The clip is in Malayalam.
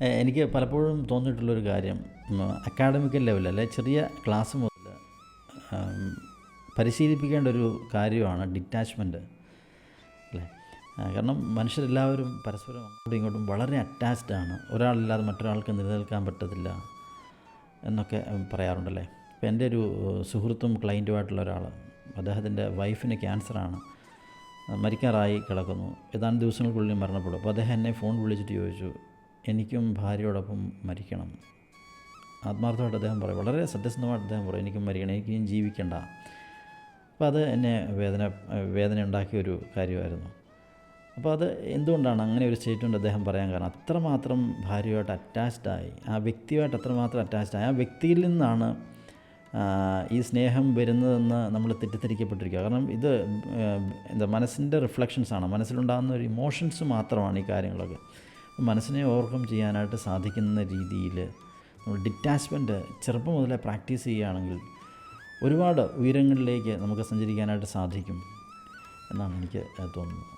എനിക്ക് പലപ്പോഴും തോന്നിയിട്ടുള്ളൊരു കാര്യം അക്കാഡമിക്കൽ ലെവലിൽ അല്ലെ ചെറിയ ക്ലാസ് മുതൽ പരിശീലിപ്പിക്കേണ്ട ഒരു കാര്യമാണ് ഡിറ്റാച്ച്മെന്റ് അല്ലേ? കാരണം മനുഷ്യരെല്ലാവരും പരസ്പരം അങ്ങോട്ടും ഇങ്ങോട്ടും വളരെ അറ്റാച്ച്ഡ് ആണ്. ഒരാളില്ലാതെ മറ്റൊരാൾക്ക് നിലനിൽക്കാൻ പറ്റത്തില്ല എന്നൊക്കെ പറയാറുണ്ടല്ലേ ഇപ്പോൾ എന്റെ ഒരു സുഹൃത്തും ക്ലയന്റുമായിട്ടുള്ള ഒരാൾ അദ്ദേഹത്തിന്റെ വൈഫിന് ക്യാൻസറാണ് മരിക്കാറായി കിടക്കുന്നു. ഏതാനും ദിവസങ്ങൾക്കുള്ളിൽ മരണപ്പെടും. അപ്പോൾ അദ്ദേഹം എന്നെ ഫോൺ വിളിച്ചിട്ട് ചോദിച്ചു എനിക്കും ഭാര്യയോടൊപ്പം മരിക്കണം. ആത്മാർത്ഥമായിട്ട് അദ്ദേഹം പറയും. വളരെ സത്യസന്ധമായിട്ട് അദ്ദേഹം പറയും എനിക്കും മരിക്കണം എനിക്കും ജീവിക്കണ്ട. അപ്പോൾ അത് എന്നെ വേദന വേദന ഉണ്ടാക്കിയ ഒരു കാര്യമായിരുന്നു. അപ്പോൾ അത് എന്തുകൊണ്ടാണ് അങ്ങനെ ഒരു സ്റ്റേറ്റ്മെന്റ് അദ്ദേഹം പറയാൻ കാരണം? അത്രമാത്രം ഭാര്യയുമായിട്ട് അറ്റാച്ച്ഡ് ആയി ആ വ്യക്തിയുമായിട്ട് അത്രമാത്രം അറ്റാച്ച്ഡ് ആയി ആ വ്യക്തിയിൽ നിന്നാണ് ഈ സ്നേഹം വരുന്നതെന്ന് നമ്മൾ തെറ്റിദ്ധരിക്കപ്പെട്ടിരിക്കുക. കാരണം ഇത് എന്താ മനസ്സിന്റെ റിഫ്ലക്ഷൻസാണ്. മനസ്സിലുണ്ടാകുന്ന ഒരു ഇമോഷൻസ് മാത്രമാണ് ഈ കാര്യങ്ങളൊക്കെ. മനസ്സിനെ ഓവർകം ചെയ്യാനായിട്ട് സാധിക്കുന്ന രീതിയിൽ നമ്മൾ ഡിറ്റാച്ച്മെന്റ് ചെറുപ്പം മുതലേ പ്രാക്ടീസ് ചെയ്യുകയാണെങ്കിൽ ഒരുപാട് ഉയരങ്ങളിലേക്ക് നമുക്ക് സഞ്ചരിക്കാനായിട്ട് സാധിക്കും എന്നാണ് എനിക്ക് തോന്നുന്നത്.